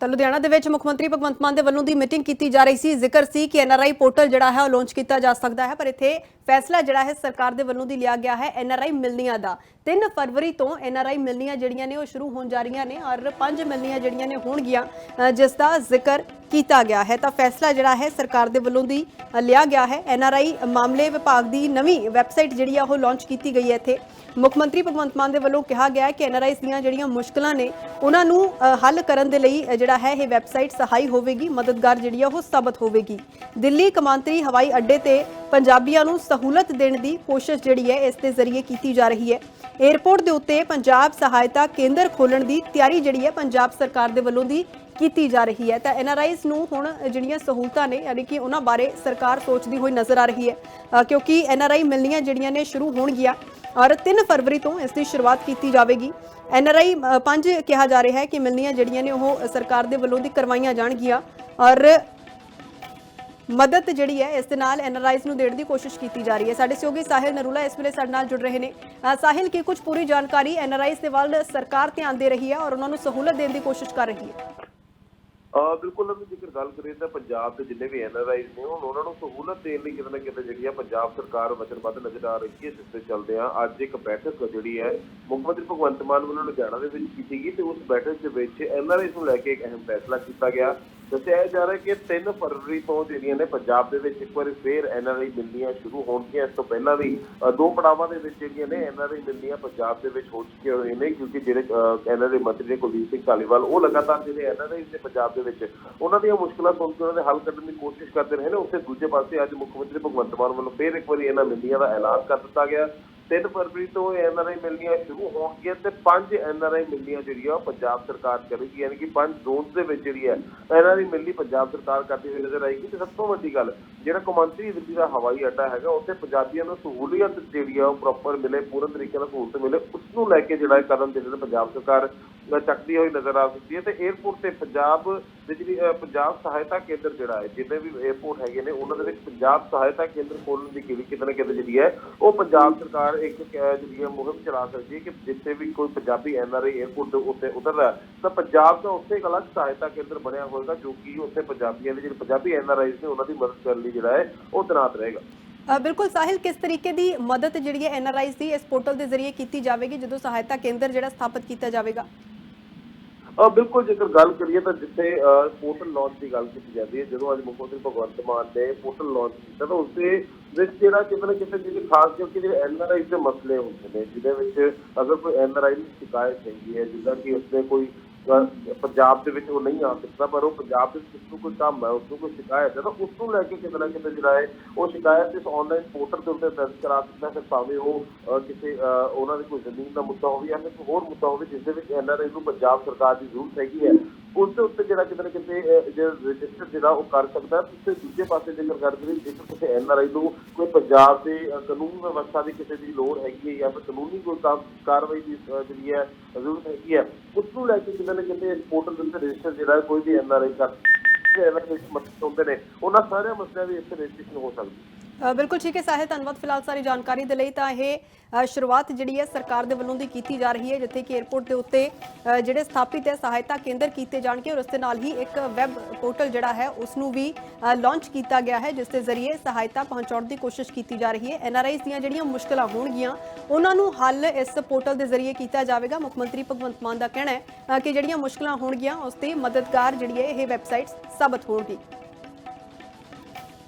ਤਾਂ ਲੁਧਿਆਣਾ ਦੇ ਵਿੱਚ ਮੁੱਖ ਮੰਤਰੀ ਭਗਵੰਤ ਮਾਨ ਦੇ ਵੱਲੋਂ ਦੀ ਮੀਟਿੰਗ ਕੀਤੀ ਜਾ ਰਹੀ ਸੀ। ਜ਼ਿਕਰ ਸੀ ਕਿ ਐਨਆਰਆਈ ਪੋਰਟਲ ਜਿਹੜਾ ਹੈ ਉਹ ਲਾਂਚ ਕੀਤਾ ਜਾ ਸਕਦਾ ਹੈ, ਪਰ ਇੱਥੇ ਫੈਸਲਾ ਜਿਹੜਾ ਹੈ ਸਰਕਾਰ ਦੇ ਵੱਲੋਂ ਦੀ ਲਿਆ ਗਿਆ ਹੈ ਐਨਆਰਆਈ ਮਿਲਨੀਆਂ ਦਾ। 3 ਫਰਵਰੀ ਤੋਂ ਐਨਆਰਆਈ ਮਿਲਨੀਆਂ ਜਿਹੜੀਆਂ ਨੇ ਉਹ ਸ਼ੁਰੂ ਹੋਣ ਜਾ ਰਹੀਆਂ ਨੇ, ਔਰ 5 ਮਿਲਨੀਆਂ ਜਿਹੜੀਆਂ ਨੇ ਹੋਣਗੀਆਂ। ਜਿਸ ਦਾ ਜ਼ਿਕਰ ਕੀਤਾ ਗਿਆ ਹੈ, ਤਾਂ ਫੈਸਲਾ ਜਿਹੜਾ ਹੈ ਸਰਕਾਰ ਦੇ ਵੱਲੋਂ ਦੀ ਲਿਆ ਗਿਆ ਹੈ। ਐਨ ਆਰ ਆਈ ਮਾਮਲੇ ਵਿਭਾਗ ਦੀ ਨਵੀਂ ਵੈਬਸਾਈਟ ਜਿਹੜੀ ਆ, ਉਹ ਲਾਂਚ ਕੀਤੀ ਗਈ ਹੈ ਇੱਥੇ। ਮੁੱਖ ਮੰਤਰੀ ਭਗਵੰਤ ਮਾਨ ਦੇ ਵੱਲੋਂ ਕਿਹਾ ਗਿਆ ਹੈ ਕਿ ਐਨਆਰਆਈਸ ਦੀਆਂ ਜਿਹੜੀਆਂ ਮੁਸ਼ਕਲਾਂ ਨੇ, ਉਹਨਾਂ ਨੂੰ ਹੱਲ ਕਰਨ ਦੇ ਲਈ ਜਿਹੜਾ ਹੈ, ਇਹ ਵੈਬਸਾਈਟ ਸਹਾਈ ਹੋਵੇਗੀ, ਮਦਦਗਾਰ ਜਿਹੜੀ ਆ, ਉਹ ਸਾਬਤ ਹੋਵੇਗੀ। ਦਿੱਲੀ ਕਮਾਂਤਰੀ ਹਵਾਈ ਅੱਡੇ ਤੇ ਪੰਜਾਬੀਆਂ ਨੂੰ ਸਹੂਲਤ ਦੇਣ ਦੀ ਕੋਸ਼ਿਸ਼ ਜਿਹੜੀ ਹੈ, ਇਸ ਦੇ ਜ਼ਰੀਏ ਕੀਤੀ ਜਾ ਰਹੀ ਹੈ। 에ਅਰਪੋਰਟ ਦੇ ਉੱਤੇ ਪੰਜਾਬ ਸਹਾਇਤਾ ਕੇਂਦਰ ਖੋਲਣ ਦੀ ਤਿਆਰੀ ਜਿਹੜੀ ਹੈ, ਪੰਜਾਬ ਸਰਕਾਰ ਦੇ ਵੱਲੋਂ ਦੀ ਕੀਤੀ ਜਾ ਰਹੀ ਹੈ ਤਾਂ ਐਨਆਰਆਈਸ ਨੂੰ ਹੁਣ ਜਿਹੜੀਆਂ ਸਹੂਲਤਾਂ ਨੇ ਯਾਨੀ ਕਿ ਉਹਨਾਂ ਬਾਰੇ ਸਰਕਾਰ ਸੋਚਦੀ ਹੋਈ ਨਜ਼ਰ ਆ ਰਹੀ ਹੈ। ਅ, ਕਿਉਂਕਿ ਐਨਆਰਆਈ ਮਿਲਣੀਆਂ ਜਿਹੜੀਆਂ ਨੇ ਸ਼ੁਰੂ ਹੋਣਗੀਆਂ ਔਰ 3 ਫਰਵਰੀ ਤੋਂ ਇਸ ਦੀ ਸ਼ੁਰੂਆਤ ਕੀਤੀ ਜਾਵੇਗੀ। ਐਨਆਰਆਈ ਪੰਜ ਕਿਹਾ ਜਾ ਰਿਹਾ ਹੈ ਕਿ ਮਿਲਣੀਆਂ ਜਿਹੜੀਆਂ ਨੇ ਉਹ ਸਰਕਾਰ ਦੇ ਵੱਲੋਂ ਦੀ ਕਰਵਾਈਆਂ ਜਾਣਗੀਆਂ ਔਰ ਮਦਦ ਜਿਹੜੀ ਹੈ ਇਸ ਦੇ ਨਾਲ ਐਨਆਰਆਈਜ਼ ਨੂੰ ਦੇਣ ਦੀ ਕੋਸ਼ਿਸ਼ ਕੀਤੀ ਜਾ ਰਹੀ ਹੈ। ਸਾਡੇ ਸਹਿਯੋਗੀ ਸਾਹਿਲ ਨਰੂਲਾ ਇਸ ਵੇਲੇ ਸਾਡੇ ਨਾਲ ਜੁੜ ਰਹੇ ਨੇ। ਸਾਹਿਲ ਕੀ ਕੁਝ ਪੂਰੀ ਜਾਣਕਾਰੀ ਐਨਆਰਆਈਜ਼ ਦੇ ਵੱਲ ਸਰਕਾਰ ਧਿਆਨ ਦੇ ਰਹੀ ਹੈ ਔਰ ਉਹਨਾਂ ਨੂੰ ਸਹੂਲਤ ਦੇਣ ਦੀ ਕੋਸ਼ਿਸ਼ ਕਰ ਰਹੀ ਹੈ? ਬਿਲਕੁਲ ਅਸੀਂ ਜੇਕਰ ਗੱਲ ਕਰੀਏ ਤਾਂ ਪੰਜਾਬ ਦੇ ਜਿੰਨੇ ਵੀ ਐਨਆਰਆਈਜ਼ ਨੇ, ਹੁਣ ਉਹਨਾਂ ਨੂੰ ਸਹੂਲਤ ਦੇਣ ਲਈ ਕਿਤੇ ਨਾ ਕਿਤੇ ਜਿਹੜੀ ਆ ਪੰਜਾਬ ਸਰਕਾਰ ਵਚਨਬੱਧ ਨਜ਼ਰ ਆ ਰਹੀ ਹੈ, ਜਿਸ ਤੇ ਚੱਲਦੇ ਆ। ਅੱਜ ਇੱਕ ਬੈਠਕ ਜਿਹੜੀ ਹੈ, ਮੁੱਖ ਮੰਤਰੀ ਭਗਵੰਤ ਮਾਨ ਵੱਲੋਂ ਲੁਧਿਆਣਾ ਦੇ ਵਿੱਚ ਕੀਤੀ ਗਈ ਤੇ ਉਸ ਬੈਠਕ ਦੇ ਵਿੱਚ ਐਨਆਰਆਈਜ਼ ਨੂੰ ਲੈ ਕੇ ਇੱਕ ਅਹਿਮ ਫੈਸਲਾ ਕੀਤਾ ਗਿਆ। ਦੱਸਿਆ ਜਾ ਰਿਹਾ ਕਿ 3 ਫਰਵਰੀ ਤੋਂ ਜਿਹੜੀਆਂ ਨੇ ਪੰਜਾਬ ਦੇ ਵਿੱਚ ਇੱਕ ਵਾਰੀ ਫੇਰ ਐਨਆਰਆਈ ਮਿਲਣੀਆਂ ਸ਼ੁਰੂ ਹੋਣਗੀਆਂ। ਇਸ ਤੋਂ ਪਹਿਲਾਂ ਵੀ ਦੋ ਪੜਾਵਾਂ ਦੇ ਵਿੱਚ ਜਿਹੜੀਆਂ ਨੇ ਐਨਆਰਆਈ ਮਿਲਣੀਆਂ ਪੰਜਾਬ ਦੇ ਵਿੱਚ ਹੋ ਚੁੱਕੀਆਂ ਹੋਏ ਨੇ, ਕਿਉਂਕਿ ਜਿਹੜੇ ਐਨਆਰਆਈ ਮੰਤਰੀ ਨੇ ਕੁਲਦੀਪ ਸਿੰਘ ਧਾਲੀਵਾਲ, ਉਹ ਲਗਾਤਾਰ ਜਿਹੜੇ ਐਨਆਰਆਈ ਨੇ ਪੰਜਾਬ ਦੇ ਵਿੱਚ, ਉਹਨਾਂ ਦੀਆਂ ਮੁਸ਼ਕਲਾਂ ਸੁਣ ਕੇ ਉਹਨਾਂ ਦੇ ਹੱਲ ਕੱਢਣ ਦੀ ਕੋਸ਼ਿਸ਼ ਕਰਦੇ ਰਹੇ ਨੇ। ਉੱਥੇ ਦੂਜੇ ਪਾਸੇ ਅੱਜ ਮੁੱਖ ਮੰਤਰੀ ਭਗਵੰਤ ਮਾਨ ਵੱਲੋਂ ਫੇਰ ਇੱਕ ਵਾਰੀ ਇਹਨਾਂ ਮਿਲਣੀਆਂ ਦਾ ਐਲਾਨ ਕਰ ਦਿੱਤਾ ਗਿਆ। 3 ਫਰਵਰੀ ਤੋਂ ਐਨ ਆਰ ਆਈ ਮਿਲਣੀਆਂ ਸ਼ੁਰੂ ਹੋਣਗੀਆਂ ਤੇ ਪੰਜ ਆਈ ਮਿਲਣੀਆਂ ਜਿਹੜੀਆਂ ਉਹ ਪੰਜਾਬ ਸਰਕਾਰ ਕਰੇਗੀ, ਯਾਨੀ ਕਿ ਪੰਜ ਜ਼ੋਨਸ ਦੇ ਵਿੱਚ ਜਿਹੜੀ ਹੈ ਐਨਆਰਆਈ ਮਿਲਣੀ ਪੰਜਾਬ ਸਰਕਾਰ ਕਰਦੀ ਹੋਈ ਨਜ਼ਰ ਆਏਗੀ। ਤੇ ਸਭ ਤੋਂ ਵੱਡੀ ਗੱਲ, ਜਿਹੜਾ ਕੌਮਾਂਤਰੀ ਦਿੱਲੀ ਦਾ ਹਵਾਈ ਅੱਡਾ ਹੈਗਾ, ਉੱਥੇ ਪੰਜਾਬੀਆਂ ਨੂੰ ਸਹੂਲੀਅਤ ਜਿਹੜੀ ਆ ਉਹ ਪ੍ਰੋਪਰ ਮਿਲੇ, ਪੂਰਨ ਤਰੀਕੇ ਨਾਲ ਸਹੂਲਤ ਮਿਲੇ ਉਸ ਨੂੰ ਲੈ ਕੇ ਜਿਹੜਾ ਇਹ ਕਦਮ ਜਿਹੜੇ ਪੰਜਾਬ ਸਰਕਾਰ ਚੱਕਦੀ ਹੋਈ ਨਜ਼ਰ ਆ ਸਕਦੀ ਹੈ। ਤੇ 에ਅਰਪੋਰਟ ਤੇ ਪੰਜਾਬ ਦੇ ਜਿਹੜੀ ਪੰਜਾਬ ਸਹਾਇਤਾ ਕੇਂਦਰ ਜਿਹੜਾ ਹੈ, ਜਿੰਨੇ ਵੀ 에ਅਰਪੋਰਟ ਹੈਗੇ ਨੇ, ਉਹਨਾਂ ਦੇ ਵਿੱਚ ਪੰਜਾਬ ਸਹਾਇਤਾ ਕੇਂਦਰ ਖੋਲਣ ਦੀ ਕਿਤੇ ਕਿਤੇ ਨਾ ਕਿਤੇ ਜਿਹੜੀ ਹੈ, ਉਹ ਪੰਜਾਬ ਸਰਕਾਰ ਇੱਕ ਜਿਹੜੀ ਹੈ ਮੁਹਿੰਮ ਚਲਾ ਸਕਦੀ ਹੈ ਕਿ ਜਿੱਥੇ ਵੀ ਕੋਈ ਪੰਜਾਬੀ ਐਨਆਰਆਈ 에ਅਰਪੋਰਟ ਦੇ ਉੱਤੇ ਉਤਰਦਾ ਤਾਂ ਪੰਜਾਬ ਦਾ ਉੱਥੇ ਇੱਕ ਅਲੱਗ ਸਹਾਇਤਾ ਕੇਂਦਰ ਬਣਿਆ ਹੋਵੇਗਾ ਜੋ ਕਿ ਉੱਥੇ ਪੰਜਾਬੀਆਂ ਦੇ ਜਿਹੜੇ ਪੰਜਾਬੀ ਐਨਆਰਆਈਜ਼ ਨੇ ਉਹਨਾਂ ਦੀ ਮਦਦ ਕਰਨ ਲਈ ਜਿਹੜਾ ਹੈ, ਉਹ ਤੈਨਾਤ ਰਹੇਗਾ। ਬਿਲਕੁਲ ਸਾਹਿਲ, ਕਿਸ ਤਰੀਕੇ ਦੀ ਮਦਦ ਜਿਹੜੀ ਹੈ ਐਨਆਰਆਈਜ਼ ਦੀ ਇਸ ਪੋਰਟਲ ਦੇ ਜ਼ਰੀਏ ਕੀਤੀ ਜਾਵੇਗੀ, ਜਦੋਂ ਸਹਾਇਤਾ ਕੇਂਦਰ ਜਿਹੜਾ ਸਥਾਪਿਤ ਕੀਤਾ ਜਾਵੇਗਾ? ਬਿਲਕੁਲ ਜੇਕਰ ਗੱਲ ਕਰੀਏ ਤਾਂ ਜਿੱਥੇ ਪੋਰਟਲ ਲਾਂਚ ਦੀ ਗੱਲ ਕੀਤੀ ਜਾਂਦੀ ਹੈ, ਜਦੋਂ ਅੱਜ ਮੁੱਖ ਮੰਤਰੀ ਭਗਵੰਤ ਮਾਨ ਨੇ ਪੋਰਟਲ ਲਾਂਚ ਕੀਤਾ, ਤਾਂ ਉਸਦੇ ਵਿੱਚ ਜਿਹੜਾ ਕਿਤੇ ਨਾ ਕਿਤੇ ਜਿਹੜੀ ਖਾਸ ਕਰਕੇ ਜਿਹੜੇ ਐਨਆਰਆਈ ਦੇ ਮਸਲੇ ਹੁੰਦੇ ਨੇ, ਜਿਹਦੇ ਵਿੱਚ ਅਗਰ ਕੋਈ ਐਨਆਰਆਈ ਦੀ ਸ਼ਿਕਾਇਤ ਹੈਗੀ ਹੈ, ਜਿੱਦਾਂ ਕਿ ਉਸਦੇ ਕੋਈ ਪੰਜਾਬ ਦੇ ਵਿੱਚ ਉਹ ਨਹੀਂ ਆ ਸਕਦਾ ਪਰ ਉਹ ਪੰਜਾਬ ਦੇ ਵਿੱਚ ਉਸਨੂੰ ਕੋਈ ਕੰਮ ਹੈ ਉਸਨੂੰ ਕੋਈ ਸ਼ਿਕਾਇਤ ਹੈ ਤਾਂ ਉਸ ਨੂੰ ਲੈ ਕੇ ਕਿਤੇ ਨਾ ਕਿਤੇ ਜਿਹੜਾ ਹੈ ਉਹ ਸ਼ਿਕਾਇਤ ਇਸ ਆਨਲਾਈਨ ਪੋਰਟਲ ਦੇ ਉੱਤੇ ਦਰਜ ਕਰਾ ਸਕਦਾ ਹੈ ਭਾਵੇਂ ਉਹ ਕਿਸੇ ਅ, ਉਹਨਾਂ ਦੀ ਕੋਈ ਜ਼ਮੀਨ ਦਾ ਮੁੱਦਾ ਹੋਵੇ ਜਾਂ ਕੋਈ ਹੋਰ ਮੁੱਦਾ ਹੋਵੇ ਜਿਸ ਦੇ ਵਿੱਚ ਐਨਆਰਆਈ ਨੂੰ ਪੰਜਾਬ ਸਰਕਾਰ ਦੀ ਜ਼ਰੂਰਤ ਹੈਗੀ ਹੈ ਉਸ ਦੇ ਉੱਤੇ ਜਿਹੜਾ ਕਿਤੇ ਨਾ ਕਿਤੇ ਜਿਹੜਾ ਰਜਿਸਟਰ ਜਿਹੜਾ ਉਹ ਕਰ ਸਕਦਾ ਤੇ ਦੂਜੇ ਪਾਸੇ ਜੇਕਰ ਗੱਲ ਕਰੀਏ, ਜੇਕਰ ਕਿਸੇ ਆਈ ਨੂੰ ਕੋਈ ਪੰਜਾਬ ਦੇ ਕਾਨੂੰਨ ਵਿਵਸਥਾ ਦੀ ਕਿਸੇ ਦੀ ਲੋੜ ਹੈਗੀ ਹੈ ਜਾਂ ਫਿਰ ਕਾਨੂੰਨੀ ਕੋਈ ਕਾਰਵਾਈ ਦੀ ਜਿਹੜੀ ਹੈ, ਜ਼ਰੂਰਤ ਹੈਗੀ ਹੈ, ਉਸ ਨੂੰ ਲੈ ਕੇ ਕਿਤੇ ਨਾ ਕਿਤੇ ਇਸ ਦੇ ਉੱਤੇ ਰਜਿਸਟਰ ਜਿਹੜਾ ਕੋਈ ਵੀ ਐਨਆਰਆਈ ਕਰ ਐਨਆਰਆਈ ਵਿੱਚ ਮਸਲੇ ਹੁੰਦੇ ਨੇ, ਉਹਨਾਂ ਸਾਰਿਆਂ ਮਸਲਿਆਂ ਦੀ ਇੱਥੇ ਰਜਿਸਟ੍ਰੇਸ਼ਨ ਹੋ ਸਕਦੀ ਹੈ। ਬਿਲਕੁਲ ਠੀਕ ਹੈ ਸਾਹਿਬ ਧੰਨਵਾਦ ਫਿਲਹਾਲ ਸਾਰੀ ਜਾਣਕਾਰੀ ਦੇ ਲਈ। ਤਾਂ ਇਹ ਸ਼ੁਰੂਆਤ ਜਿਹੜੀ ਹੈ ਸਰਕਾਰ ਦੇ ਵੱਲੋਂ ਦੀ ਕੀਤੀ ਜਾ ਰਹੀ ਹੈ, ਜਿੱਥੇ ਕਿ 에ਅਰਪੋਰਟ ਦੇ ਉੱਤੇ ਜਿਹੜੇ ਸਥਾਪਿਤ ਹੈ, ਸਹਾਇਤਾ ਕੇਂਦਰ ਕੀਤੇ ਜਾਣਗੇ ਔਰ ਉਸ ਦੇ ਨਾਲ ਹੀ ਇੱਕ ਵੈਬ ਪੋਰਟਲ ਜਿਹੜਾ ਹੈ ਉਸ ਨੂੰ ਵੀ ਲਾਂਚ ਕੀਤਾ ਗਿਆ ਹੈ, ਜਿਸ ਦੇ ਜ਼ਰੀਏ ਸਹਾਇਤਾ ਪਹੁੰਚਾਉਣ ਦੀ ਕੋਸ਼ਿਸ਼ ਕੀਤੀ ਜਾ ਰਹੀ ਹੈ। ਐਨਆਰਆਈਜ਼ ਦੀਆਂ ਜਿਹੜੀਆਂ ਮੁਸ਼ਕਲਾਂ ਹੋਣਗੀਆਂ, ਉਹਨਾਂ ਨੂੰ ਹੱਲ ਇਸ ਪੋਰਟਲ ਦੇ ਜ਼ਰੀਏ ਕੀਤਾ ਜਾਵੇਗਾ। ਮੁੱਖ ਮੰਤਰੀ ਭਗਵੰਤ ਮਾਨ ਦਾ ਕਹਿਣਾ ਹੈ ਕਿ ਜਿਹੜੀਆਂ ਮੁਸ਼ਕਲਾਂ ਹੋਣਗੀਆਂ, ਉਸ ਤੇ ਮਦਦਗਾਰ ਜਿਹੜੀ ਹੈ, ਇਹ ਵੈਬਸਾਈਟਸ ਸਾਬਤ ਹੋਣਗੀ।